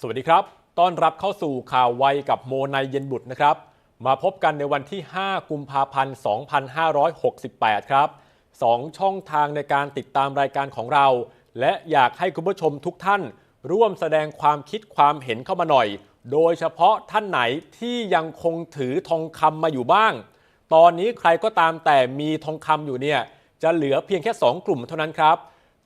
สวัสดีครับ ต้อนรับเข้าสู่ข่าวไวกับโมนายเย็นบุตรนะครับ มาพบกันในวันที่ 5 กุมภาพันธ์ 2568 ครับ 2 ช่องทางในการติดตามรายการของเรา และอยากให้คุณผู้ชมทุกท่าน ร่วมแสดงความคิดความเห็นเข้ามาหน่อย โดยเฉพาะท่านไหนที่ยังคงถือทองคำมาอยู่บ้าง ตอนนี้ใครก็ตามแต่มีทองคำอยู่เนี่ย จะเหลือเพียงแค่ 2 กลุ่มเท่านั้นครับ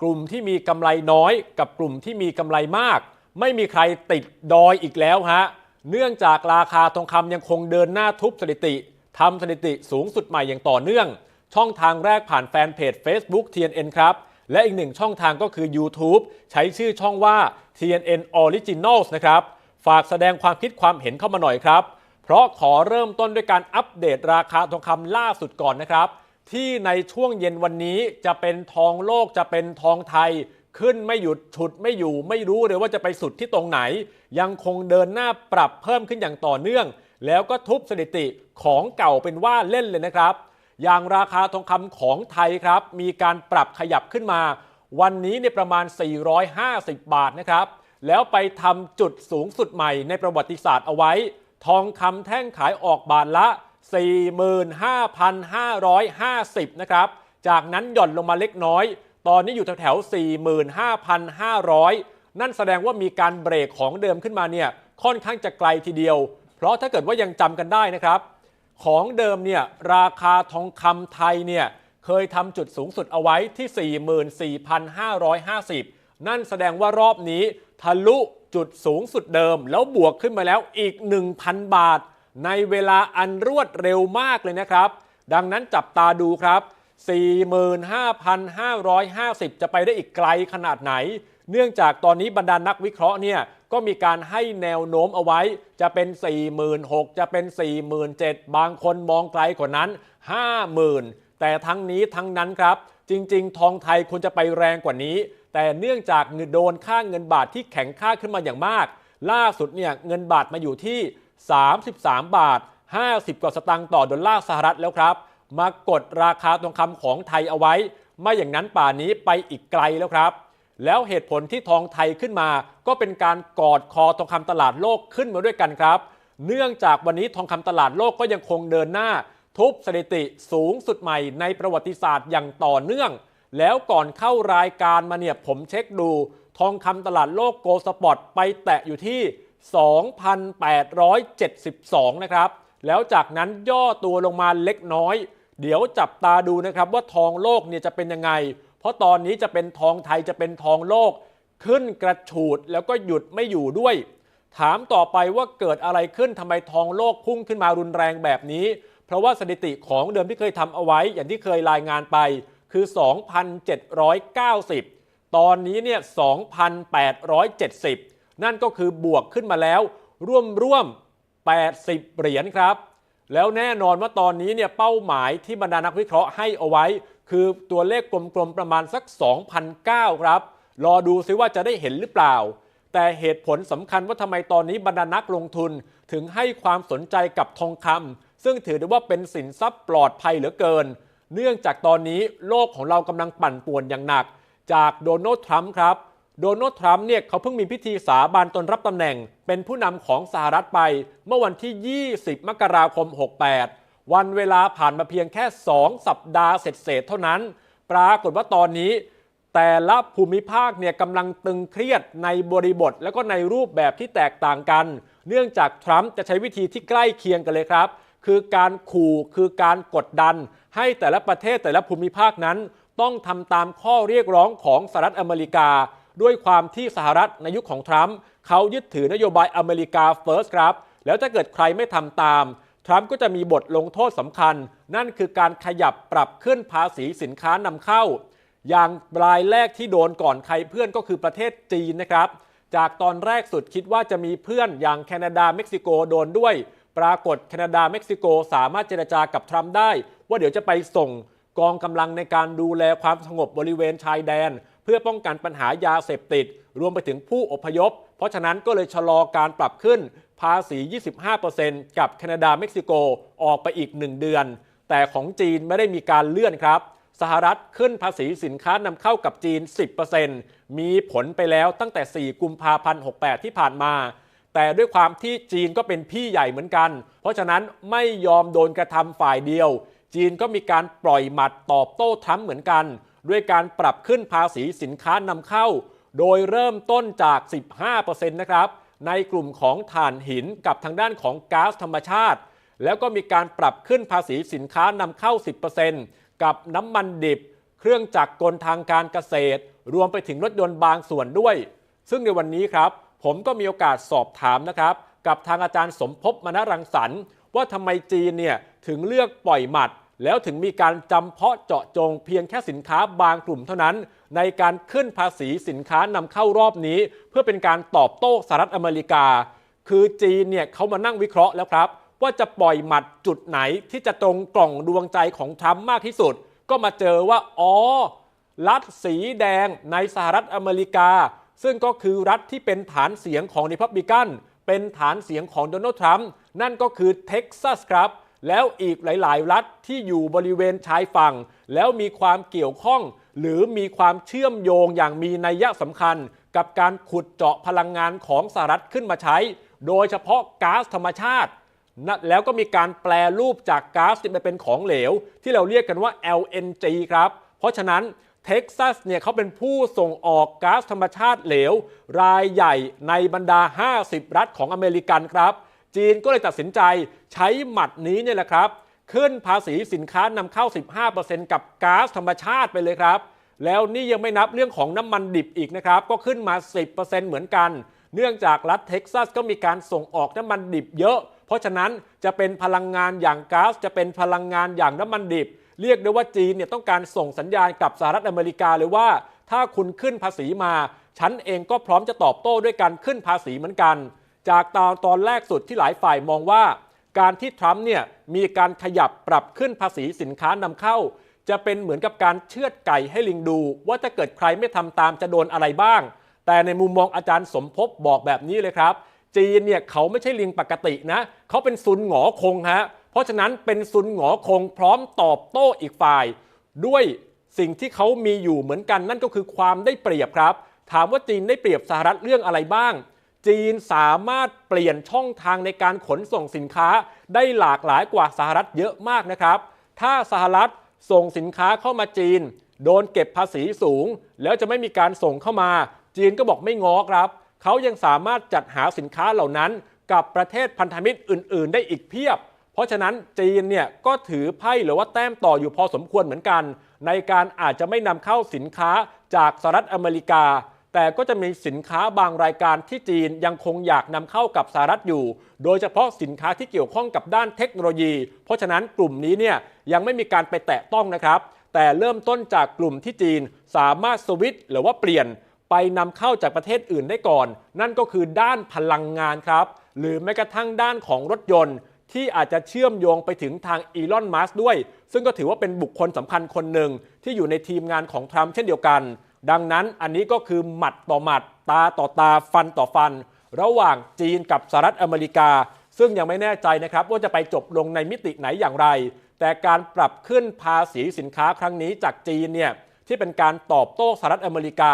กลุ่มที่มีกำไรน้อยกับกลุ่มที่มีกำไรมาก ไม่มีใครติดดอยอีกแล้วฮะ เนื่องจากราคาทองคำยังคงเดินหน้าทุบสถิติทำสถิติสูงสุดใหม่อย่างต่อเนื่อง ช่องทางแรกผ่านแฟนเพจ Facebook TNN ครับ และอีกหนึ่งช่องทางก็คือ YouTube ใช้ชื่อช่องว่า TNN Originals นะครับ ฝากแสดงความคิดความเห็นเข้ามาหน่อยครับ เพราะขอเริ่มต้นด้วยการอัปเดตราคาทองคำล่าสุดก่อนนะครับ ที่ในช่วงเย็นวันนี้จะเป็นทองโลกจะเป็นทองไทย ขึ้นไม่หยุดฉุดไม่อยู่ไม่รู้เลยว่าจะไปสุดที่ตรงไหน ยังคงเดินหน้าปรับเพิ่มขึ้นอย่างต่อเนื่อง แล้วก็ทุบสถิติของเก่าเป็นว่าเล่นเลยนะครับ อย่างราคาทองคำของไทยครับ มีการปรับขยับขึ้นมา วันนี้เนี่ยประมาณ 450 บาทนะครับ แล้วไปทำจุดสูงสุดใหม่ในประวัติศาสตร์เอาไว้ ทองคำแท่งขายออกบาทละ 45,550 นะครับ จากนั้นหย่อนลงมาเล็กน้อย ตอนนี้อยู่แถวๆ45,500 นั่นแสดงว่ามีการเบรกของเดิมขึ้นมาเนี่ยค่อนข้างจะไกลทีเดียว เพราะถ้าเกิดว่ายังจำกันได้นะครับ ของเดิมเนี่ยราคาทองคำไทยเนี่ยเคยทำจุดสูงสุดเอาไว้ที่ 44,550 นั่นแสดงว่ารอบนี้ทะลุจุดสูงสุดเดิม แล้วบวกขึ้นมาแล้วอีก 1,000 บาท ในเวลาอันรวดเร็วมากเลยนะครับ ดังนั้นจับตาดูครับ 45,550 จะไปได้อีกไกลขนาดไหน เนื่องจากตอนนี้บรรดานักวิเคราะห์เนี่ยก็มีการให้แนวโน้มเอาไว้ จะเป็น 46,000 จะเป็น 47,000 บางคนมองไกลกว่านั้น 50,000 แต่ทั้งนี้ทั้งนั้นครับ จริง ๆ ทองไทยควรจะไปแรงกว่านี้ แต่เนื่องจากเงินโดนค่าเงินบาทที่แข็งค่าขึ้นมาอย่างมาก ล่าสุดเนี่ยเงินบาทมาอยู่ที่ 33 บาท 50 กว่าสตางค์ต่อดอลลาร์สหรัฐแล้วครับ มากดราคาทองคำของไทยเอาไว้ ไม่อย่างนั้นป่านนี้ไปอีกไกลแล้วครับ แล้วเหตุผลที่ทองไทยขึ้นมา ก็เป็นการกอดคอทองคำตลาดโลกขึ้นมาด้วยกันครับ เนื่องจากวันนี้ทองคำตลาดโลกก็ยังคงเดินหน้า ทุบสถิติสูงสุดใหม่ในประวัติศาสตร์อย่างต่อเนื่อง แล้วก่อนเข้ารายการมาเนี่ยผมเช็คดู ทองคำตลาดโลกโกลสปอร์ตไปแตะอยู่ที่ 2,872 นะครับแล้วจากนั้นย่อตัวลงมาเล็กน้อย เดี๋ยวจับตาดูนะครับว่าทองโลกเนี่ยจะเป็นยังไง เพราะตอนนี้จะเป็นทองไทยจะเป็นทองโลก ขึ้นกระฉูดแล้วก็หยุดไม่อยู่ด้วย ถามต่อไปว่าเกิดอะไรขึ้นทำไมทองโลกพุ่งขึ้นมารุนแรงแบบนี้ เพราะว่าสถิติของเดิมที่เคยทำเอาไว้ อย่างที่เคยรายงานไปคือ 2,790 ตอนนี้เนี่ย 2,870 นั่นก็คือบวกขึ้นมาแล้ว ร่วมร่วม80 เหรียญครับ แล้วแน่นอนว่าตอนนี้เนี่ยเป้าหมายที่บรรดานักวิเคราะห์ให้เอาไว้ คือตัวเลขกลมๆประมาณสัก 2,009 ครับ รอดูซิว่าจะได้เห็นหรือเปล่า แต่เหตุผลสำคัญว่าทำไมตอนนี้บรรดานักลงทุนถึงให้ความสนใจกับทองคำซึ่งถือได้ว่าเป็นสินทรัพย์ปลอดภัยเหลือเกิน เนื่องจากตอนนี้โลกของเรากำลังปั่นป่วนอย่างหนัก จากโดนัลด์ทรัมป์ครับ โดนัลด์ทรัมป์เนี่ยเขาเพิ่งมีพิธีสาบานตนรับตำแหน่ง เป็นผู้นำของสหรัฐไป เมื่อวันที่ 20 มกราคม 68 วันเวลาผ่านมาเพียงแค่ 2 สัปดาห์เสร็จเท่านั้น ปรากฏว่าตอนนี้ แต่ละภูมิภาคเนี่ยกำลังตึงเครียดในบริบท และก็ในรูปแบบที่แตกต่างกัน เนื่องจากทรัมป์จะใช้วิธีที่ใกล้เคียงกันเลยครับ คือการขู่คือการกดดัน ให้แต่ละประเทศแต่ละภูมิภาคนั้น ต้องทำตามข้อเรียกร้องของสหรัฐอเมริกา ด้วยความที่สหรัฐในยุคขของทรัมป์เขายึดถือนโยบายอเมริกาเฟิร์สครับ แล้วถ้าเกิดใครไม่ทำตาม ทรัมป์ก็จะมีบทลงโทษสำคัญ นั่นคือการขยับปรับขึ้นภาษีสินค้านำเข้า อย่างรายแรกที่โดนก่อนใครเพื่อนก็คือประเทศจีนนะครับ จากตอนแรกสุดคิดว่าจะมีเพื่อนอย่างแคนาดาเม็กซิโกโดนด้วย ปรากฏแคนาดาเม็กซิโกสามารถเจรจากับทรัมป์ได้ ว่าเดี๋ยวจะไปส่งกองกำลังในการดูแลความสงบบริเวณชายแดน เพื่อป้องกันปัญหายาเสพติด รวมไปถึงผู้อพยพ เพราะฉะนั้นก็เลยชะลอการปรับขึ้นภาษี 25%กับแคนาดาเม็กซิโกออกไปอีก 1 เดือน แต่ของจีนไม่ได้มีการเลื่อนครับ สหรัฐขึ้นภาษีสินค้านำเข้ากับจีน 10%มีผลไปแล้วตั้งแต่ 4 กุมภาพันธ์ 68 ที่ผ่านมา แต่ด้วยความที่จีนก็เป็นพี่ใหญ่เหมือนกัน เพราะฉะนั้นไม่ยอมโดนกระทำฝ่ายเดียว จีนก็มีการปล่อยหมัดตอบโต้ทรัมเหมือนกัน ด้วยการปรับขึ้นภาษีสินค้านำเข้า โดยเริ่มต้นจาก 15%นะครับ ในกลุ่มของถ่านหินกับทางด้านของก๊าซธรรมชาติ แล้วก็มีการปรับขึ้นภาษีสินค้านำเข้า 10%กับน้ำมันดิบ เครื่องจักรกลทางการเกษตร รวมไปถึงรถยนต์บางส่วนด้วย ซึ่งในวันนี้ครับ ผมก็มีโอกาสสอบถามนะครับกับทางอาจารย์สมภพมณรังสรรค์ว่าทำไมจีนเนี่ยถึงเลือกปล่อยหมัดแล้วถึงมีการจำเพาะเจาะจงเพียงแค่สินค้าบางกลุ่มเท่านั้น ในการขึ้นภาษีสินค้านำเข้ารอบนี้ เพื่อเป็นการตอบโต้สหรัฐอเมริกา คือจีนเนี่ยเขามานั่งวิเคราะห์แล้วครับ ว่าจะปล่อยหมัดจุดไหนที่จะตรงกล่องดวงใจของทรัมป์มากที่สุด ก็มาเจอว่าอ๋อรัฐสีแดงในสหรัฐอเมริกา ซึ่งก็คือรัฐที่เป็นฐานเสียงของริพับลิกันเป็นฐานเสียงของโดนัลด์ทรัมป์นั่นก็คือเท็กซัสครับ แล้วอีกหลาย ๆ รัฐที่อยู่บริเวณชายฝั่ง แล้วมีความเกี่ยวข้อง หรือมีความเชื่อมโยงอย่างมีนัยยะสำคัญ กับการขุดเจาะพลังงานของสหรัฐขึ้นมาใช้ โดยเฉพาะก๊าซธรรมชาตินะแล้วก็มีการแปลรูปจากก๊าซที่ไปเป็นของเหลว ที่เราเรียกกันว่า LNG ครับ เพราะฉะนั้นเท็กซัสเนี่ยเขาเป็นผู้ส่งออกก๊าซธรรมชาติเหลว รายใหญ่ในบรรดา 50 รัฐของอเมริกันครับ จีนก็เลยตัดสินใจใช้หมัดนี้เนี่ยแหละครับ ขึ้นภาษีสินค้านำเข้า 15%กับก๊าซธรรมชาติไปเลยครับ แล้วนี่ยังไม่นับเรื่องของน้ำมันดิบอีกนะครับ ก็ขึ้นมา 10%เหมือนกัน เนื่องจากรัฐเท็กซัสก็มีการส่งออกน้ำมันดิบเยอะ เพราะฉะนั้นจะเป็นพลังงานอย่างก๊าซจะเป็นพลังงานอย่างน้ำมันดิบ เรียกได้ว่าจีนเนี่ยต้องการส่งสัญญาณกับสหรัฐอเมริกาเลยว่า ถ้าคุณขึ้นภาษีมา ฉันเองก็พร้อมจะตอบโต้ด้วยการขึ้นภาษีเหมือนกัน จากตอนตอนแรกสุดที่หลายฝ่ายมองว่า การที่ทรัมป์เนี่ยมีการขยับปรับขึ้นภาษีสินค้านำเข้า จะเป็นเหมือนกับการเชือดไก่ให้ลิงดู ว่าถ้าเกิดใครไม่ทำตามจะโดนอะไรบ้าง แต่ในมุมมองอาจารย์สมภพบอกแบบนี้เลยครับ จีนเนี่ยเขาไม่ใช่ลิงปกตินะ เขาเป็นซุนหงอคงฮะเพราะฉะนั้นเป็นซุนหงอคงพร้อมตอบโต้อีกฝ่าย ด้วยสิ่งที่เขามีอยู่เหมือนกันนั่นก็คือความได้เปรียบครับ ถามว่าจีนได้เปรียบสหรัฐเรื่องอะไรบ้าง จีนสามารถเปลี่ยนช่องทางในการขนส่งสินค้าได้หลากหลายกว่าสหรัฐเยอะมากนะครับ ถ้าสหรัฐส่งสินค้าเข้ามาจีน โดนเก็บภาษีสูง แล้วจะไม่มีการส่งเข้ามา จีนก็บอกไม่ง้อครับ เขายังสามารถจัดหาสินค้าเหล่านั้น กับประเทศพันธมิตรอื่น ๆ ได้อีกเพียบ เพราะฉะนั้นจีนเนี่ยก็ถือไพ่หรือว่าแต้มต่ออยู่พอสมควรเหมือนกัน ในการอาจจะไม่นำเข้าสินค้าจากสหรัฐอเมริกา แต่ก็จะมีสินค้าบางรายการที่จีนยังคงอยากนำเข้ากับสหรัฐอยู่ โดยเฉพาะสินค้าที่เกี่ยวข้องกับด้านเทคโนโลยี เพราะฉะนั้นกลุ่มนี้เนี่ยยังไม่มีการไปแตะต้องนะครับ แต่เริ่มต้นจากกลุ่มที่จีนสามารถสวิตช์หรือว่าเปลี่ยนไปนำเข้าจากประเทศอื่นได้ก่อน นั่นก็คือด้านพลังงานครับ หรือแม้กระทั่งด้านของรถยนต์ที่อาจจะเชื่อมโยงไปถึงทางอีลอน มัสด้วย ซึ่งก็ถือว่าเป็นบุคคลสำคัญคนหนึ่งที่อยู่ในทีมงานของทรัมป์เช่นเดียวกัน ดังนั้นอันนี้ก็คือหมัดต่อหมัด ตาต่อตาฟันต่อฟัน ระหว่างจีนกับสหรัฐอเมริกา ซึ่งยังไม่แน่ใจนะครับว่าจะไปจบลงในมิติไหนอย่างไร แต่การปรับขึ้นภาษีสินค้าครั้งนี้จากจีนเนี่ยที่เป็นการตอบโต้สหรัฐอเมริกา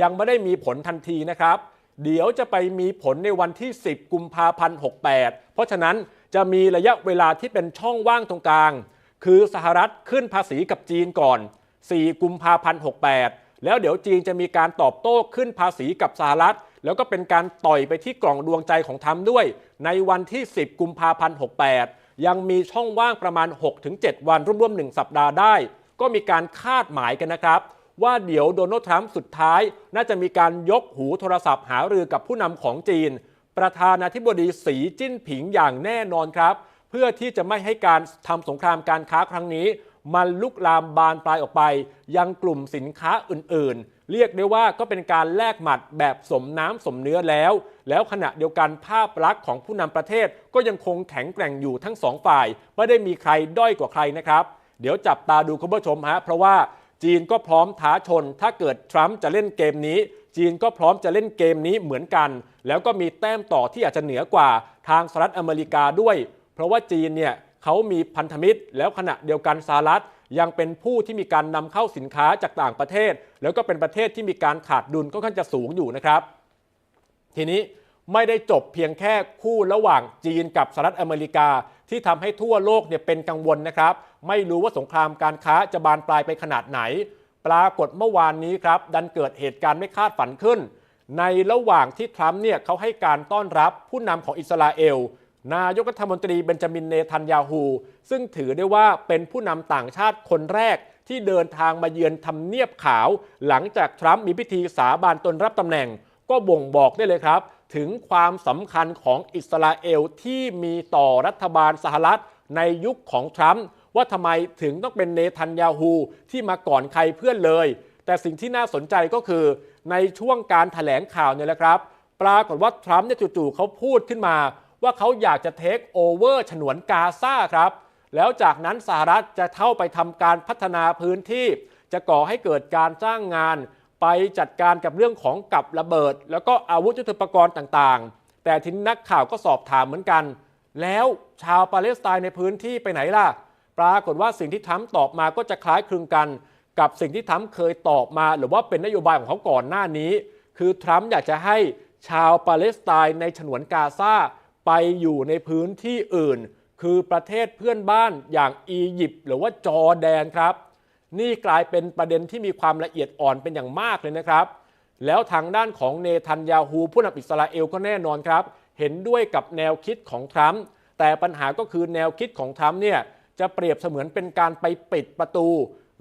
ยังไม่ได้มีผลทันทีนะครับ เดี๋ยวจะไปมีผลในวันที่ 10 กุมภาพันธ์ 68 เพราะฉะนั้นจะมีระยะเวลาที่เป็นช่องว่างตรงกลาง คือสหรัฐขึ้นภาษีกับจีนก่อน 4 กุมภาพันธ์ 68 แล้วเดี๋ยวจีนจะมีการตอบโต้ขึ้นภาษีกับสหรัฐ แล้วก็เป็นการต่อยไปที่กล่องดวงใจของทรัมป์ด้วย ในวันที่ 10 กุมภาพันธ์ 68 ยังมีช่องว่างประมาณ 6-7 วันร่วมๆ1สัปดาห์ได้ ก็มีการคาดหมายกันนะครับ ว่าเดี๋ยวโดนัลด์ทรัมป์สุดท้าย น่าจะมีการยกหูโทรศัพท์หารือกับผู้นำของจีน ประธานาธิบดีสีจิ้นผิงอย่างแน่นอนครับ เพื่อที่จะไม่ให้การทำสงครามการค้าครั้งนี้ มันลุกลามบานปลายออกไป ยังกลุ่มสินค้าอื่นๆ เรียกได้ว่าก็เป็นการแลกหมัดแบบสมน้ำสมเนื้อแล้ว แล้วขณะเดียวกันภาพลักษณ์ของผู้นำประเทศก็ยังคงแข็งแกร่งอยู่ทั้งสองฝ่าย ไม่ได้มีใครด้อยกว่าใครนะครับ เดี๋ยวจับตาดูคุณผู้ชมฮะเพราะว่าจีนก็พร้อมท้าชน ถ้าเกิดทรัมป์จะเล่นเกมนี้ จีนก็พร้อมจะเล่นเกมนี้เหมือนกัน แล้วก็มีแต้มต่อที่อาจจะเหนือกว่าทางสหรัฐอเมริกาด้วย เพราะว่าจีนเนี่ย เขามีพันธมิตร แล้วขณะเดียวกันสหรัฐยังเป็นผู้ที่มีการนำเข้าสินค้าจากต่างประเทศ แล้วก็เป็นประเทศที่มีการขาดดุลก็ค่อนข้างจะสูงอยู่นะครับ ทีนี้ไม่ได้จบเพียงแค่คู่ระหว่างจีนกับสหรัฐอเมริกา ที่ทำให้ทั่วโลกเนี่ยเป็นกังวลนะครับ ไม่รู้ว่าสงครามการค้าจะบานปลายไปขนาดไหน ปรากฏเมื่อวานนี้ครับ ดันเกิดเหตุการณ์ไม่คาดฝันขึ้น ในระหว่างที่ทรัมป์เนี่ยเขาให้การต้อนรับผู้นำของอิสราเอล นายกรัฐมนตรีเบนจามินเนทันยาฮู ซึ่งถือได้ว่าเป็นผู้นำต่างชาติคนแรกที่เดินทางมาเยือนทำเนียบขาว หลังจากทรัมป์มีพิธีสาบานตนรับตำแหน่ง ก็บ่งบอกได้เลยครับ ถึงความสำคัญของอิสราเอลที่มีต่อรัฐบาลสหรัฐในยุคของทรัมป์ว่าทำไมถึงต้องเป็นเนทันยาฮูที่มาก่อนใครเพื่อนเลย แต่สิ่งที่น่าสนใจก็คือในช่วงการถแถลงข่าวเนี่ยแหละครับ ปรากฏว่าทรัมป์เนี่ยจู่ๆเขาพูดขึ้นมา ว่าเขาอยากจะเทคโอเวอร์ฉนวนกาซาครับ แล้วจากนั้นสหรัฐจะเข้าไปทำการพัฒนาพื้นที่ จะก่อให้เกิดการจ้างงาน ไปจัดการกับเรื่องของกับระเบิด แล้วก็อาวุธยุทโธปกรณ์ต่างๆ แต่ทีนี้นักข่าวก็สอบถามเหมือนกัน แล้วชาวปาเลสไตน์ในพื้นที่ไปไหนล่ะ ปรากฏว่าสิ่งที่ทรัมป์ตอบมาก็จะคล้ายคลึงกัน กับสิ่งที่ทรัมป์เคยตอบมา หรือว่าเป็นนโยบายของเขาก่อนหน้านี้ คือทรัมป์อยากจะให้ชาวปาเลสไตน์ในฉนวนกาซา ไปอยู่ในพื้นที่อื่น คือประเทศเพื่อนบ้านอย่างอียิปต์หรือว่าจอร์แดนครับ นี่กลายเป็นประเด็นที่มีความละเอียดอ่อนเป็นอย่างมากเลยนะครับ แล้วทางด้านของเนทันยาฮูผู้นำอิสราเอลก็แน่นอนครับ เห็นด้วยกับแนวคิดของทรัมป์แต่ปัญหาก็คือแนวคิดของทรัมป์เนี่ยจะเปรียบเสมือนเป็นการไปปิดประตู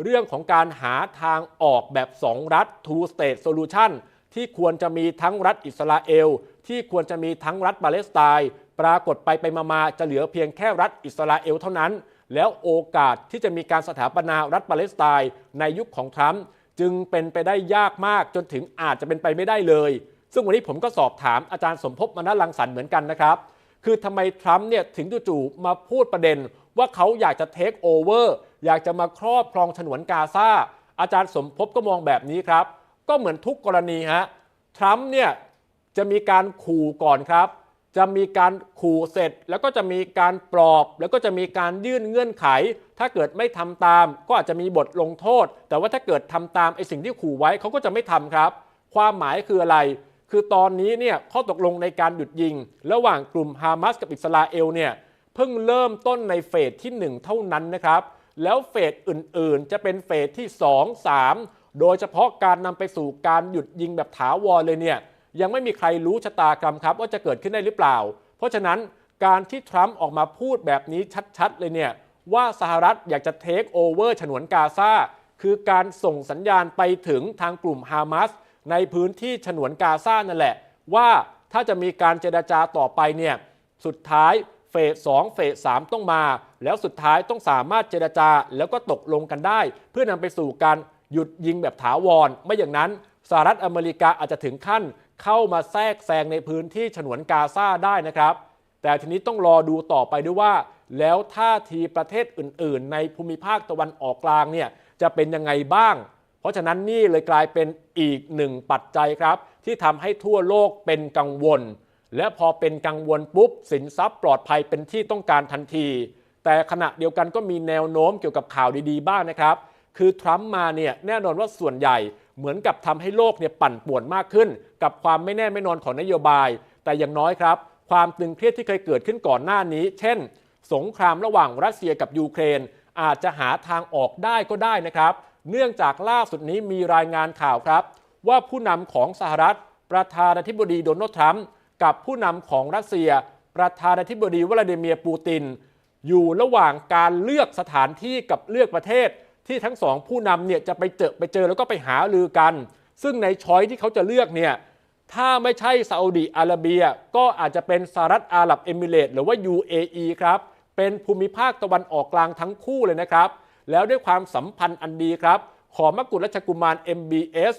เรื่องของการหาทางออกแบบ 2 รัฐ two state solution ที่ควรจะมีทั้งรัฐอิสราเอล ที่ควรจะมีทั้งรัฐปาเลสไตน์ปรากฏไปไปมาจะเหลือเพียงแค่รัฐอิสราเอลเท่านั้น แล้วโอกาสที่จะมีการสถาปนารัฐปาเลสไตน์ในยุคของทรัมป์จึงเป็นไปได้ยากมากจนถึงอาจจะเป็นไปไม่ได้เลย ซึ่งวันนี้ผมก็สอบถามอาจารย์สมภพมณลังสรรค์เหมือนกันนะครับ คือทำไมทรัมป์เนี่ยถึงจู่ๆมาพูดประเด็น ว่าเขาอยากจะเทคโอเวอร์อยากจะมาครอบครองฉนวนกาซาอาจารย์สมภพก็มองแบบนี้ครับ ก็เหมือนทุกกรณีฮะทรัมป์เนี่ยจะมีการขู่ก่อนครับ จะมีการขู่เสร็จ แล้วก็จะมีการปลอบ แล้วก็จะมีการยื่นเงื่อนไข ถ้าเกิดไม่ทำตาม ก็อาจจะมีบทลงโทษ แต่ว่าถ้าเกิดทำตามไอ้สิ่งที่ขู่ไว้เขาก็จะไม่ทำครับ ความหมายคืออะไร คือตอนนี้เนี่ยข้อตกลงในการหยุดยิง ระหว่างกลุ่มฮามาสกับอิสราเอลเนี่ยเพิ่งเริ่มต้นในเฟสที่ 1 เท่านั้นนะครับ แล้วเฟสอื่นๆ จะเป็นเฟสที่ 2 3 โดยเฉพาะการนำไปสู่การหยุดยิงแบบถาวรเลยเนี่ยยังไม่มีใครรู้ชะตากรรมครับ ว่าจะเกิดขึ้นได้หรือเปล่า เพราะฉะนั้นการที่ทรัมป์ออกมาพูดแบบนี้ชัดๆ เลยเนี่ยว่าสหรัฐอยากจะเทคโอเวอร์ฉนวนกาซาคือการส่งสัญญาณไปถึงทางกลุ่มฮามาสในพื้นที่ฉนวนกาซานั่นแหละ ว่าถ้าจะมีการเจรจาต่อไปเนี่ยสุดท้ายเฟสสองเฟสสามต้องมา แล้วสุดท้ายต้องสามารถเจรจาแล้วก็ตกลงกันได้ เพื่อนำไปสู่การ หยุดยิงแบบถาวร ไม่อย่างนั้นสหรัฐอเมริกาอาจจะถึงขั้นเข้ามาแทรกแซงในพื้นที่ฉนวนกาซาได้นะครับ แต่ทีนี้ต้องรอดูต่อไปด้วยว่า แล้วท่าทีประเทศอื่น ๆ ในภูมิภาคตะวันออกกลางเนี่ยจะเป็นยังไงบ้าง เพราะฉะนั้นนี่เลยกลายเป็นอีกหนึ่งปัจจัยครับ ที่ทำให้ทั่วโลกเป็นกังวล และพอเป็นกังวลปุ๊บสินทรัพย์ปลอดภัยเป็นที่ต้องการทันที แต่ขณะเดียวกันก็มีแนวโน้มเกี่ยวกับข่าวดีๆ บ้างนะครับ คือทรัมป์มาเนี่ยแน่นอนว่าส่วนใหญ่เหมือนกับทำให้โลกเนี่ยปั่นป่วนมากขึ้น กับความไม่แน่ไม่นอนของนโยบาย แต่อย่างน้อยครับ ความตึงเครียดที่เคยเกิดขึ้นก่อนหน้านี้ เช่น สงครามระหว่างรัสเซียกับยูเครน อาจจะหาทางออกได้ก็ได้นะครับ เนื่องจากล่าสุดนี้มีรายงานข่าวครับ ว่าผู้นำของสหรัฐ ประธานาธิบดีโดนัลด์ทรัมป์กับผู้นำของรัสเซีย ประธานาธิบดีวลาดิเมียร์ปูติน อยู่ระหว่างการเลือกสถานที่กับเลือกประเทศ ที่ทั้งสองผู้นำเนี่ยจะไปเจอไปเจอแล้วก็ไปหาลือกัน ซึ่งในช้อยที่เขาจะเลือกเนี่ยถ้าไม่ใช่ซาอุดีอาระเบีย ก็อาจจะเป็นสหรัฐอาหรับเอมิเรตส์หรือว่า UAE ครับเป็นภูมิภาคตะวันออกกลางทั้งคู่เลยนะครับ แล้วด้วยความสัมพันธ์อันดีครับ ของมกุฎราชกุมาร MBS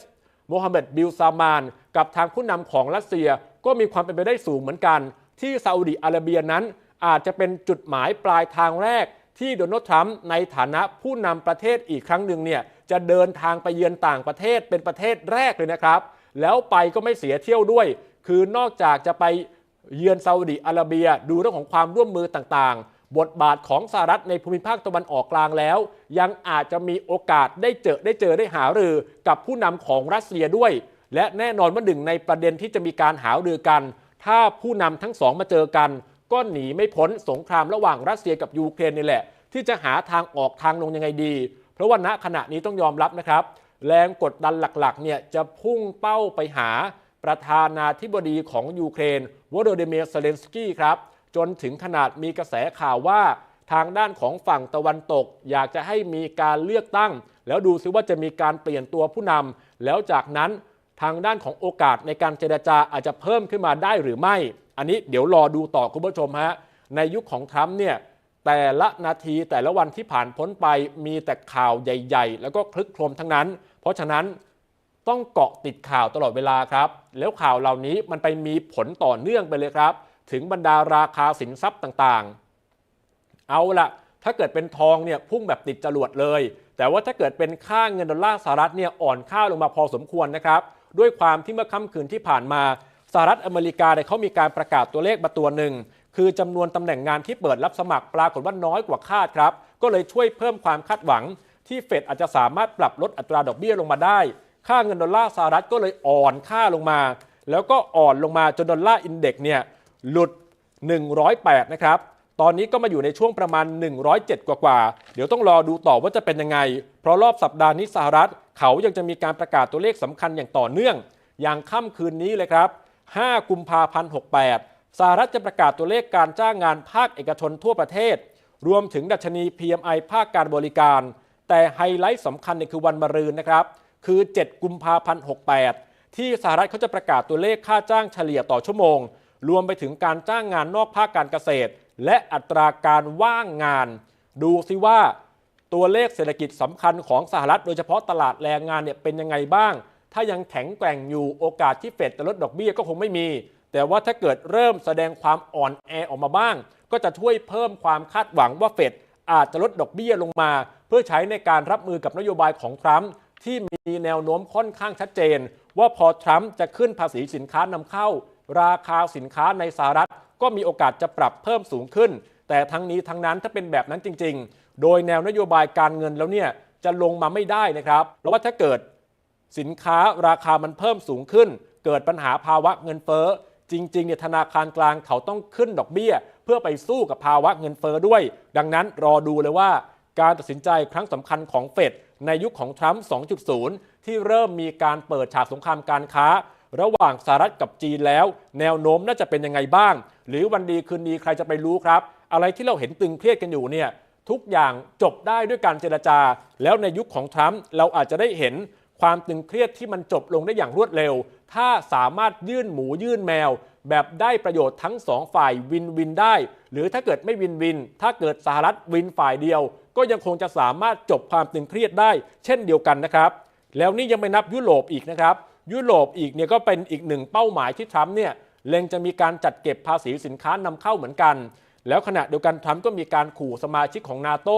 โมฮัมเหม็ดบิลซามาน กับทางผู้นำของรัสเซียก็มีความเป็นไปได้สูงเหมือนกัน ที่ซาอุดีอาระเบียนั้นอาจจะเป็นจุดหมายปลายทางแรก ที่โดนัลด์ทรัมป์ในฐานะผู้นำประเทศอีกครั้งหนึ่งเนี่ยจะเดินทางไปเยือนต่างประเทศเป็นประเทศแรกเลยนะครับ แล้วไปก็ไม่เสียเที่ยวด้วย คือนอกจากจะไปเยือนซาอุดีอาระเบีย ดูเรื่องของความร่วมมือต่างๆ บทบาทของสหรัฐในภูมิภาคตะวันออกกลางแล้ว ยังอาจจะมีโอกาสได้เจอได้เจอได้หารือกับผู้นำของรัสเซียด้วย และแน่นอนว่าหนึ่งในประเด็นที่จะมีการหารือกัน ถ้าผู้นำทั้งสองมาเจอกัน ก็หนีไม่พ้นสงครามระหว่างรัสเซียกับยูเครนนี่แหละ ที่จะหาทางออกทางลงยังไงดี เพราะว่าณขณะนี้ต้องยอมรับนะครับ แรงกดดันหลักๆเนี่ยจะพุ่งเป้าไปหาประธานาธิบดีของยูเครนวโดเดเมียร์เซเลนสกี้ครับ จนถึงขนาดมีกระแสข่าวว่าทางด้านของฝั่งตะวันตก อยากจะให้มีการเลือกตั้ง แล้วดูซิว่าจะมีการเปลี่ยนตัวผู้นำแล้วจากนั้นทางด้านของโอกาสในการเจรจาอาจจะเพิ่มขึ้นมาได้หรือไม่อันนี้เดี๋ยวรอดูต่อคุณผู้ชมฮะในยุคของทรัมป์เนี่ยแต่ละนาทีแต่ละวันที่ผ่านพ้นไปมีแต่ข่าวใหญ่ ๆ แล้วก็คลึกโครมทั้งนั้น เพราะฉะนั้นต้องเกาะติดข่าวตลอดเวลาครับ แล้วข่าวเหล่านี้มันไปมีผลต่อเนื่องไปเลยครับ ถึงบรรดาราคาสินทรัพย์ต่างๆ เอาละถ้าเกิดเป็นทองเนี่ยพุ่งแบบติดจรวดเลย แต่ว่าถ้าเกิดเป็นค่าเงินดอลลาร์สหรัฐเนี่ยอ่อนค่าลงมาพอสมควรนะครับ ด้วยความที่เมื่อค่ำคืนที่ผ่านมา สหรัฐอเมริกาเนี่ยเขามีการประกาศตัวเลขมาตัวหนึ่ง คือจำนวนตำแหน่งงานที่เปิดรับสมัครปรากฏว่าน้อยกว่าคาดครับ ก็เลยช่วยเพิ่มความคาดหวัง ที่เฟดอาจจะสามารถปรับลดอัตราดอกเบี้ยลงมาได้ ค่าเงินดอลลาร์สหรัฐก็เลยอ่อนค่าลงมา แล้วก็อ่อนลงมาจนดอลลาร์อินเด็กซ์เนี่ยหลุด 108 นะครับตอนนี้ก็มาอยู่ในช่วงประมาณ 107 กว่ากว่า เดี๋ยวต้องรอดูต่อว่าจะเป็นยังไง เพราะรอบสัปดาห์นี้สหรัฐ เขายังจะมีการประกาศตัวเลขสำคัญอย่างต่อเนื่อง อย่างค่ำคืนนี้เลยครับ 5 กุมภาพันธ์ 68 สหรัฐจะประกาศตัวเลขการจ้างงานภาคเอกชนทั่วประเทศ รวมถึงดัชนี PMI ภาคการบริการ แต่ไฮไลท์สำคัญเนี่ยคือวันมะรืนนะครับ คือ 7 กุมภาพันธ์ 68 ที่สหรัฐเขาจะประกาศตัวเลขค่าจ้างเฉลี่ยต่อชั่วโมง รวมไปถึงการจ้างงานนอกภาคการเกษตร และอัตราการว่างงาน ดูซิว่าตัวเลขเศรษฐกิจสำคัญของสหรัฐ โดยเฉพาะตลาดแรงงานเนี่ยเป็นยังไงบ้าง ถ้ายังแข็งแกร่งอยู่โอกาสที่เฟดจะลดดอกเบี้ยก็คงไม่มี แต่ว่าถ้าเกิดเริ่มแสดงความอ่อนแอออกมาบ้าง ก็จะช่วยเพิ่มความคาดหวังว่าเฟดอาจจะลดดอกเบี้ยลงมา เพื่อใช้ในการรับมือกับนโยบายของทรัมป์ที่มีแนวโน้มค่อนข้างชัดเจน ว่าพอทรัมป์จะขึ้นภาษีสินค้านำเข้า ราคาสินค้าในสหรัฐ ก็มีโอกาสจะปรับเพิ่มสูงขึ้น แต่ทั้งนี้ทั้งนั้นถ้าเป็นแบบนั้นจริง ๆ โดยแนวนโยบายการเงินแล้วเนี่ยจะลงมาไม่ได้นะครับเพราะว่าถ้าเกิด สินค้าราคามันเพิ่มสูงขึ้น เกิดปัญหาภาวะเงินเฟ้อ จริงๆเนี่ยธนาคารกลางเขาต้องขึ้นดอกเบี้ย เพื่อไปสู้กับภาวะเงินเฟ้อด้วย ดังนั้นรอดูเลยว่าการตัดสินใจครั้งสำคัญของเฟดในยุคของทรัมป์ 2.0 ที่เริ่มมีการเปิดฉากสงครามการค้า ระหว่างสหรัฐกับจีนแล้ว แนวโน้มน่าจะเป็นยังไงบ้าง หรือวันดีคืนดีใครจะไปรู้ครับ อะไรที่เราเห็นตึงเครียดกันอยู่เนี่ยทุกอย่างจบได้ด้วยการเจรจา แล้วในยุคของทรัมป์เราอาจจะได้เห็น ความตึงเครียดที่มันจบลงได้อย่างรวดเร็ว ถ้าสามารถยื่นหมูยื่นแมว แบบได้ประโยชน์ทั้งสองฝ่ายวินวินได้ หรือถ้าเกิดไม่วินวิน ถ้าเกิดสหรัฐวินฝ่ายเดียว ก็ยังคงจะสามารถจบความตึงเครียดได้ เช่นเดียวกันนะครับ แล้วนี่ยังไม่นับยุโรปอีกนะครับ ยุโรปอีกเนี่ยก็เป็นอีกหนึ่งเป้าหมายที่ทรัมป์เนี่ยเล็งจะมีการจัดเก็บภาษีสินค้านำเข้าเหมือนกัน แล้วขณะเดียวกันทรัมป์ก็มีการขู่สมาชิกของนาโต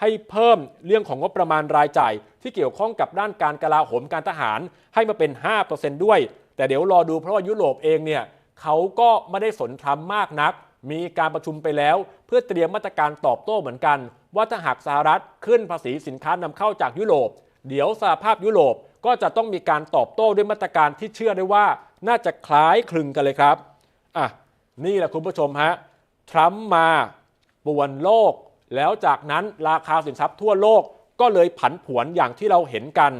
ให้เพิ่มเรื่องของงบประมาณรายจ่าย ที่เกี่ยวข้องกับด้านการกลาโหมการทหารให้มาเป็น 5%ด้วย แต่เดี๋ยวรอดูเพราะว่ายุโรปเองเนี่ยเขาก็ไม่ได้สนทรัมป์มากนัก มีการประชุมไปแล้ว เพื่อเตรียมมาตรการตอบโต้เหมือนกัน ว่าถ้าหากสหรัฐขึ้นภาษีสินค้านำเข้าจากยุโรป เดี๋ยวสหภาพยุโรปก็จะต้องมีการตอบโต้ด้วยมาตรการที่เชื่อได้ว่า น่าจะคล้ายคลึงกันเลยครับอะนี่แหละคุณผู้ชมฮะ ทรัมป์มาป่วนโลก แล้วจากนั้นราคาสินทรัพย์ทั่วโลกก็เลยผันผวนอย่างที่เราเห็นกัน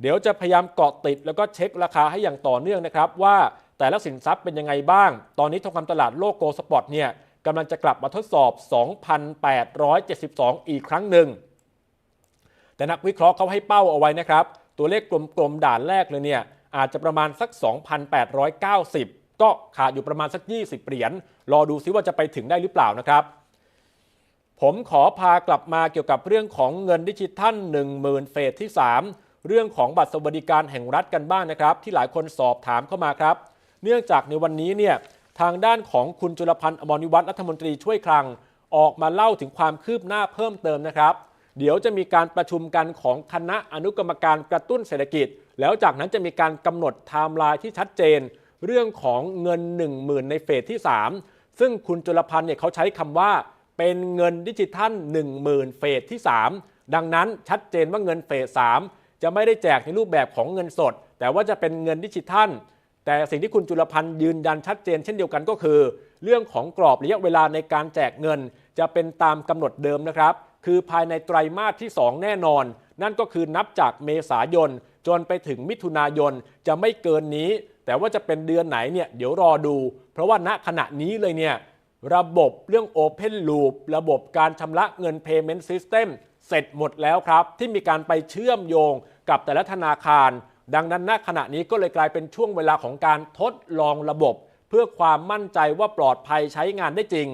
เดี๋ยวจะพยายามเกาะติดแล้วก็เช็คราคาให้อย่างต่อเนื่องนะครับว่าแต่ละสินทรัพย์เป็นยังไงบ้าง ตอนนี้ทองคำตลาดโลกโกลสปอร์ตเนี่ยกำลังจะกลับมาทดสอบ 2,872 อีกครั้งหนึ่ง แต่นักวิเคราะห์เขาให้เป้าเอาไว้นะครับ ตัวเลขกลมๆด่านแรกเลยเนี่ยอาจจะประมาณสัก 2,890 ก็ขาดอยู่ประมาณสัก 20 เหรียญรอดูซิว่าจะไปถึงได้หรือเปล่านะครับ ผมขอพากลับมาเกี่ยวกับเรื่องของเงินดิจิทัล 10,000 เฟสที่ 3 เรื่องของบัตรสวัสดิการแห่งรัฐกันบ้างนะครับ ที่หลายคนสอบถามเข้ามาครับ เนื่องจากในวันนี้เนี่ยทางด้านของคุณจุลพันธ์อมรนิวัฒน์รัฐมนตรีช่วยคลัง ออกมาเล่าถึงความคืบหน้าเพิ่มเติมนะครับ เดี๋ยวจะมีการประชุมกันของคณะอนุกรรมการกระตุ้นเศรษฐกิจ แล้วจากนั้นจะมีการกำหนดไทม์ไลน์ที่ชัดเจน เรื่องของเงิน 1 0,000 ในเฟสที่ 3 ซึ่งคุณจุลพันธ์เนี่ยเขาใช้คำว่า เป็นเงินดิจิทัล 10,000 เฟสที่ 3 ดังนั้นชัดเจนว่าเงินเฟส 3 จะไม่ได้แจกในรูปแบบของเงินสด แต่ว่าจะเป็นเงินดิจิทัล แต่สิ่งที่คุณจุลพันธ์ยืนยันชัดเจนเช่นเดียวกันก็คือ เรื่องของกรอบระยะเวลาในการแจกเงิน จะเป็นตามกำหนดเดิมนะครับ คือภายในไตรมาสที่ 2 แน่นอน นั่นก็คือนับจากเมษายนจนไปถึงมิถุนายนจะไม่เกินนี้ แต่ว่าจะเป็นเดือนไหนเนี่ยเดี๋ยวรอดู เพราะว่าณขณะนี้เลยเนี่ยระบบเรื่อง Open Loop ระบบการชำระเงิน Payment System เสร็จหมดแล้วครับ ที่มีการไปเชื่อมโยงกับแต่ละธนาคาร ดังนั้นณขณะนี้ก็เลยกลายเป็นช่วงเวลาของการทดลองระบบ เพื่อความมั่นใจว่าปลอดภัยใช้งานได้จริง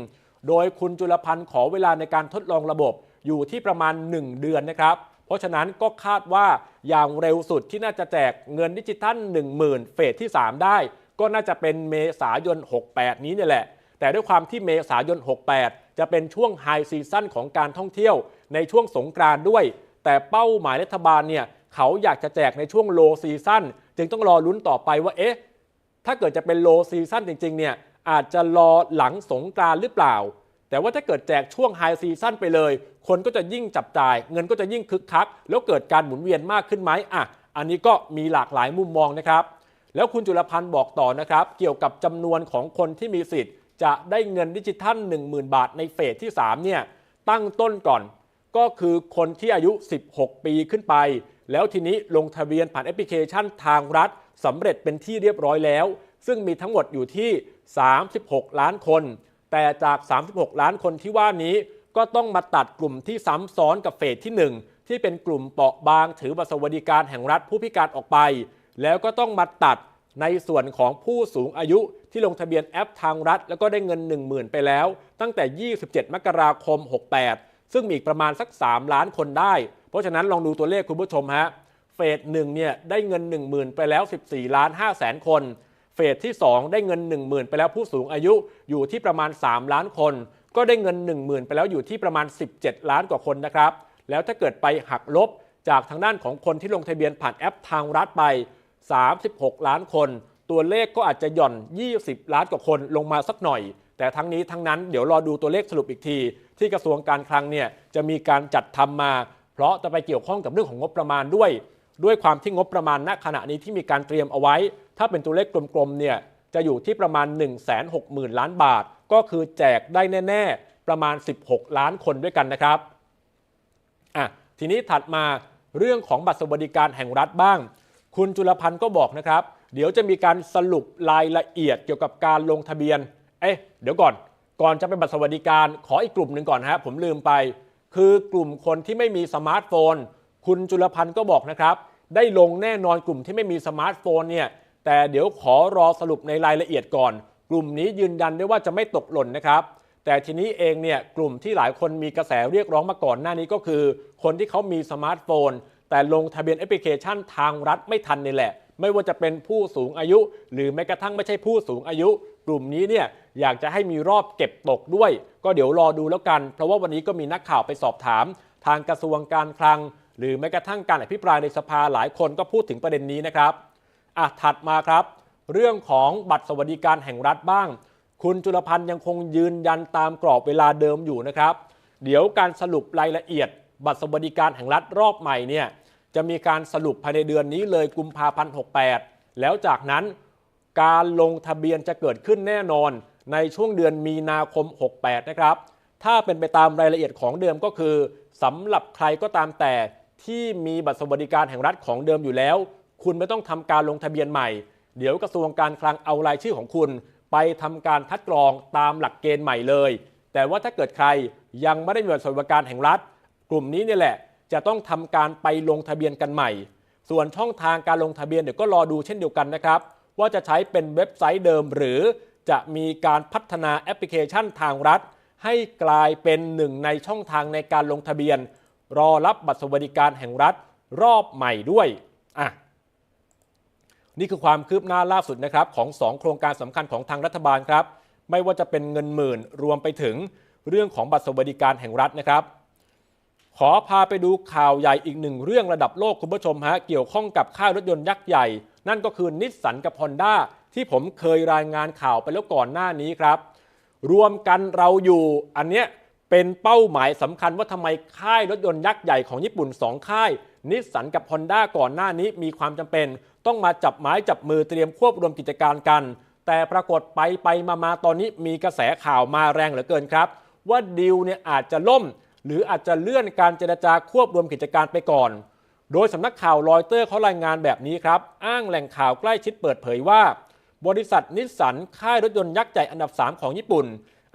โดยคุณจุลพันธ์ขอเวลาในการทดลองระบบอยู่ที่ประมาณ 1 เดือนนะครับ ราะฉะนั้นก็คาดว่าอย่างเร็วสุดที่น่าจะแจกเงินดิจิทัล 10,000 เฟสที่ 3 ได้ ก็น่าจะเป็นเมษายน 68 นี้เนี่ยแหละ แต่ด้วยความที่เมษายน 68 จะเป็นช่วงไฮซีซั่นของการท่องเที่ยวในช่วงสงกรานด้วย แต่เป้าหมายรัฐบาลเนี่ยเขาอยากจะแจกในช่วงโลซีซั่นจึงต้องรอลุ้นต่อไปว่าเอ๊ะถ้าเกิดจะเป็นโลซีซั่นจริงๆเนี่ยอาจจะรอหลังสงกรานหรือเปล่า แต่ว่าถ้าเกิดแจกช่วงไฮซีซั่นไปเลย คนก็จะยิ่งจับจ่าย เงินก็จะยิ่งคึกคัก แล้วเกิดการหมุนเวียนมากขึ้นไหมอะ อันนี้ก็มีหลากหลายมุมมองนะครับ แล้วคุณจุลพันธ์บอกต่อนะครับ เกี่ยวกับจำนวนของคนที่มีสิทธิ์ จะได้เงินดิจิทัล 10,000 บาทในเฟสที่3เนี่ยตั้งต้นก่อน ก็คือคนที่อายุ 16 ปีขึ้นไป แล้วทีนี้ลงทะเบียนผ่านแอปพลิเคชันทางรัฐสำเร็จเป็นที่เรียบร้อยแล้ว ซึ่งมีทั้งหมดอยู่ที่ 36 ล้านคน แต่จาก 36 ล้านคนที่ว่านี้ ก็ต้องมาตัดกลุ่มที่ซ้ำซ้อนกับเฟสที่ 1 ที่เป็นกลุ่มเปราะบาง ถือบัตรสวัสดิการแห่งรัฐผู้พิการออกไป แล้วก็ต้องมาตัดในส่วนของผู้สูงอายุที่ลงทะเบียนแอปทางรัฐ แล้วก็ได้เงิน 10,000 ไปแล้ว ตั้งแต่ 27 มกราคม 68 ซึ่งมีอีกประมาณสัก 3 ล้านคนได้ เพราะฉะนั้นลองดูตัวเลขคุณผู้ชมฮะเฟสหนึ่งเนี่ยได้เงิน 10,000 ไปแล้ว 14 ล้าน5แสนคน เฟสที่ 2 ได้เงิน 10,000 ไปแล้วผู้สูงอายุอยู่ที่ประมาณ 3 ล้านคน ก็ได้เงิน 10,000 ไปแล้วอยู่ที่ประมาณ 17 ล้านกว่าคนนะครับ แล้วถ้าเกิดไปหักลบจากทางด้านของคนที่ลงทะเบียนผ่านแอปทางรัฐไป 36 ล้านคน ตัวเลขก็อาจจะหย่อน 20 ล้านกว่าคนลงมาสักหน่อย แต่ทั้งนี้ทั้งนั้นเดี๋ยวรอดูตัวเลขสรุปอีกที ที่กระทรวงการคลังเนี่ยจะมีการจัดทำมา เพราะจะไปเกี่ยวข้องกับเรื่องของงบประมาณด้วย ด้วยความที่งบประมาณณขณะนี้ที่มีการเตรียมเอาไว้ ถ้าเป็นตัวเลขกลมๆเนี่ยจะอยู่ที่ประมาณ 1 6 0 0 0 0 ล้านบาท ก็คือแจกได้แน่ๆ ประมาณ 16 ล้านคนด้วยกันนะครับอะทีนี้ถัดมาเรื่องของบัตรสวัสดิการแห่งรัฐบ้าง คุณจุลพันธ์ก็บอกนะครับ เดี๋ยวจะมีการสรุปรายละเอียดเกี่ยวกับการลงทะเบียน เอ๊ะเดี๋ยวก่อน ก่อนจะเป็นบัตรสวัสดิการขออีกกลุ่มหนึ่งก่อนฮะผมลืมไป คือกลุ่มคนที่ไม่มีสมาร์ทโฟน คุณจุลพันธ์ก็บอกนะครับ ได้ลงแน่นอนกลุ่มที่ไม่มีสมาร์ทโฟนเนี่ยแต่เดี๋ยวขอรอสรุปในรายละเอียดก่อน กลุ่มนี้ยืนยันได้ว่าจะไม่ตกหล่นนะครับแต่ทีนี้เองเนี่ยกลุ่มที่หลายคนมีกระแสเรียกร้องมาก่อนหน้านี้ก็คือ คนที่เขามีสมาร์ทโฟน แต่ลงทะเบียนแอปพลิเคชันทางรัฐไม่ทันนี่แหละ ไม่ว่าจะเป็นผู้สูงอายุ หรือแม้กระทั่งไม่ใช่ผู้สูงอายุ กลุ่มนี้เนี่ยอยากจะให้มีรอบเก็บตกด้วย ก็เดี๋ยวรอดูแล้วกัน เพราะว่าวันนี้ก็มีนักข่าวไปสอบถาม ทางกระทรวงการคลัง หรือแม้กระทั่งการอภิปรายในสภาหลายคนก็พูดถึงประเด็นนี้นะครับอะถัดมาครับ เรื่องของบัตรสวัสดิการแห่งรัฐบ้าง คุณจุลพันธ์ยังคงยืนยันตามกรอบเวลาเดิมอยู่นะครับ เดี๋ยวการสรุปรายละเอียด บัตรสวัสดิการแห่งรัฐรอบใหม่เนี่ยจะมีการสรุปภายในเดือนนี้เลยกุมภาพันธ์68 แล้วจากนั้นการลงทะเบียนจะเกิดขึ้นแน่นอนในช่วงเดือนมีนาคม 68 นะครับ ถ้าเป็นไปตามรายละเอียดของเดิมก็คือสำหรับใครก็ตามแต่ ที่มีบัตรสวัสดิการแห่งรัฐของเดิมอยู่แล้ว คุณไม่ต้องทำการลงทะเบียนใหม่ เดี๋ยวกระทรวงการคลังเอารายชื่อของคุณ ไปทำการคัดกรองตามหลักเกณฑ์ใหม่เลย แต่ว่าถ้าเกิดใครยังไม่ได้มีบัตรสวัสดิการแห่งรัฐ กลุ่มนี้เนี่ยแหละ จะต้องทำการไปลงทะเบียนกันใหม่ ส่วนช่องทางการลงทะเบียนเดี๋ยวก็รอดูเช่นเดียวกันนะครับ ว่าจะใช้เป็นเว็บไซต์เดิมหรือจะมีการพัฒนาแอปพลิเคชันทางรัฐ ให้กลายเป็นหนึ่งในช่องทางในการลงทะเบียน รอรับบัตรสวัสดิการแห่งรัฐรอบใหม่ด้วยอะนี่คือความคืบหน้าล่าสุดนะครับของ 2 โครงการสำคัญของทางรัฐบาลครับ ไม่ว่าจะเป็นเงินหมื่นรวมไปถึงเรื่องของบัตรสวัสดิการแห่งรัฐนะครับ ขอพาไปดูข่าวใหญ่อีกหนึ่งเรื่องระดับโลกคุณผู้ชมฮะเกี่ยวข้องกับค่ายรถยนต์ยักษ์ใหญ่ นั่นก็คือนิสสันกับฮอนด้าที่ผมเคยรายงานข่าวไปแล้วก่อนหน้านี้ครับ รวมกันเราอยู่อันเนี้ย เป็นเป้าหมายสำคัญว่าทำไมค่ายรถยนต์ยักษ์ใหญ่ของญี่ปุ่น 2 ค่าย นิสสันกับฮอนด้าก่อนหน้านี้มีความจำเป็น ต้องมาจับไม้จับมือเตรียมควบรวมกิจการกัน แต่ปรากฏไปไปมามาตอนนี้มีกระแสข่าวมาแรงเหลือเกินครับ ว่าดีลเนี่ยอาจจะล่ม หรืออาจจะเลื่อนการเจรจาควบรวมกิจการไปก่อน โดยสำนักข่าวรอยเตอร์เขารายงานแบบนี้ครับ อ้างแหล่งข่าวใกล้ชิดเปิดเผยว่า บริษัทนิสสันค่ายรถยนต์ยักษ์ใหญ่อันดับ 3 ของญี่ปุ่น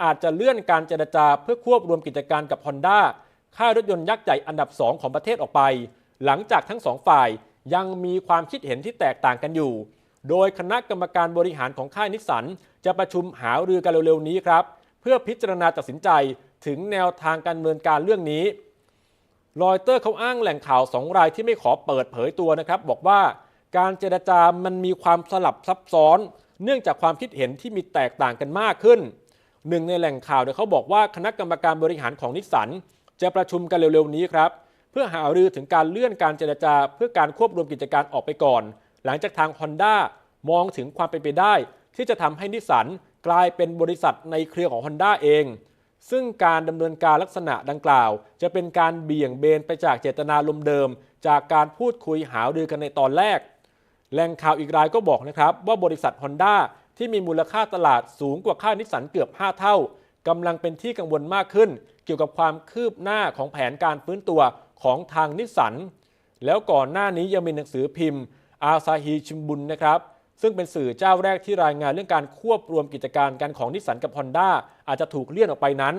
อาจจะเลื่อนการเจรจาเพื่อควบรวมกิจการกับ Honda ค่ายรถยนต์ยักษ์ใหญ่อันดับ 2 ของประเทศออกไป หลังจากทั้งสองฝ่ายยังมีความคิดเห็นที่แตกต่างกันอยู่ โดยคณะกรรมการบริหารของค่ายนิสสันจะประชุมหารือกันเร็วๆนี้ครับ เพื่อพิจารณาตัดสินใจถึงแนวทางการดำเนินการเรื่องนี้รอยเตอร์เขาอ้างแหล่งข่าวสองรายที่ไม่ขอเปิดเผยตัวนะครับ บอกว่าการเจรจามันมีความสลับซับซ้อน เนื่องจากความคิดเห็นที่มีแตกต่างกันมากขึ้น หนึ่งในแหล่งข่าวเนี่ยเขาบอกว่าคณะกรรมการบริหารของนิสสันจะประชุมกันเร็วๆนี้ครับ เพื่อหารือถึงการเลื่อนการเจรจา เพื่อการควบรวมกิจการออกไปก่อน หลังจากทาง Honda มองถึงความเป็นไปได้ ที่จะทำให้นิสสันกลายเป็นบริษัทในเครือของ Honda เอง ซึ่งการดำเนินการลักษณะดังกล่าว จะเป็นการเบี่ยงเบนไปจากเจตนาลมเดิม จากการพูดคุยหารือกันในตอนแรกแหล่งข่าวอีกรายก็บอกนะครับว่าบริษัท Honda ที่มีมูลค่าตลาดสูงกว่าค่านิสสันเกือบ 5 เท่ากำลังเป็นที่กังวลมากขึ้น เกี่ยวกับความคืบหน้าของแผนการฟื้นตัวของทางนิสสัน แล้วก่อนหน้านี้ยังมีหนังสือพิมพ์ อาซาฮีชิมบุนนะครับซึ่งเป็นสื่อเจ้าแรกที่รายงานเรื่องการควบรวมกิจการกันของนิสสันกับ Honda อาจจะถูกเลื่อนออกไปนั้น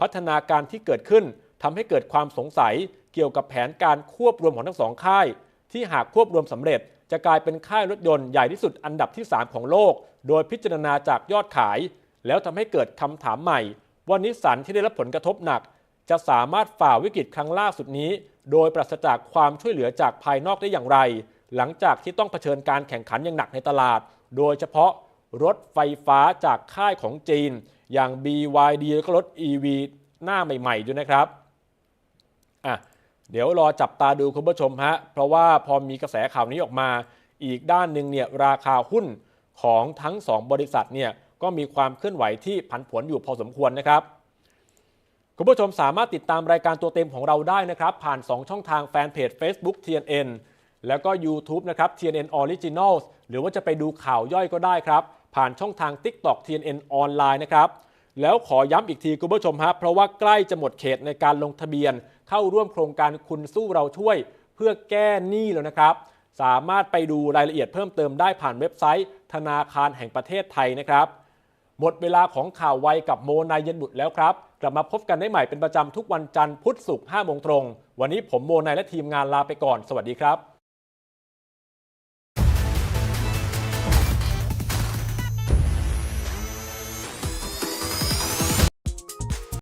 พัฒนาการที่เกิดขึ้นทำให้เกิดความสงสัยเกี่ยวกับแผนการควบรวมของทั้งสองค่าย ที่หากควบรวมสำเร็จ จะกลายเป็นค่ายรถยนต์ใหญ่ที่สุดอันดับที่ 3 ของโลก โดยพิจารณาจากยอดขาย แล้วทำให้เกิดคำถามใหม่ว่านิสสันที่ได้รับผลกระทบหนัก จะสามารถฝ่าวิกฤตครั้งล่าสุดนี้ โดยปราศจากความช่วยเหลือจากภายนอกได้อย่างไร หลังจากที่ต้องเผชิญการแข่งขันอย่างหนักในตลาด โดยเฉพาะรถไฟฟ้าจากค่ายของจีน อย่าง BYD แล้วก็รถ EV หน้าใหม่ๆด้วยนะครับอะ เดี๋ยวรอจับตาดูคุณผู้ชมฮะ เพราะว่าพอมีกระแสข่าวนี้ออกมา อีกด้านหนึ่งเนี่ยราคาหุ้นของทั้ง 2 บริษัทเนี่ยก็มีความเคลื่อนไหวที่ผันผวนอยู่พอสมควรนะครับ คุณผู้ชมสามารถติดตามรายการตัวเต็มของเราได้นะครับ ผ่าน 2 ช่องทางแฟนเพจ Facebook TNN แล้วก็ YouTube นะครับ TNN Originals หรือว่าจะไปดูข่าวย่อยก็ได้ครับ ผ่านช่องทาง TikTok TNN ออนไลน์นะครับ แล้วขอย้ำอีกทีคุณผู้ชมฮะเพราะว่าใกล้จะหมดเขตในการลงทะเบียน เข้าร่วมโครงการคุณสู้เราช่วย เพื่อแก้หนี้แล้วนะครับ สามารถไปดูรายละเอียดเพิ่มเติมได้ผ่านเว็บไซต์ ธนาคารแห่งประเทศไทยนะครับ หมดเวลาของข่าวไวกับโมนายเย็นบุตรแล้วครับ กลับมาพบกันได้ใหม่เป็นประจำทุกวันจันทร์พุธศุกร์5โมงตรง วันนี้ผมโมนายและทีมงานลาไปก่อน สวัสดีครับ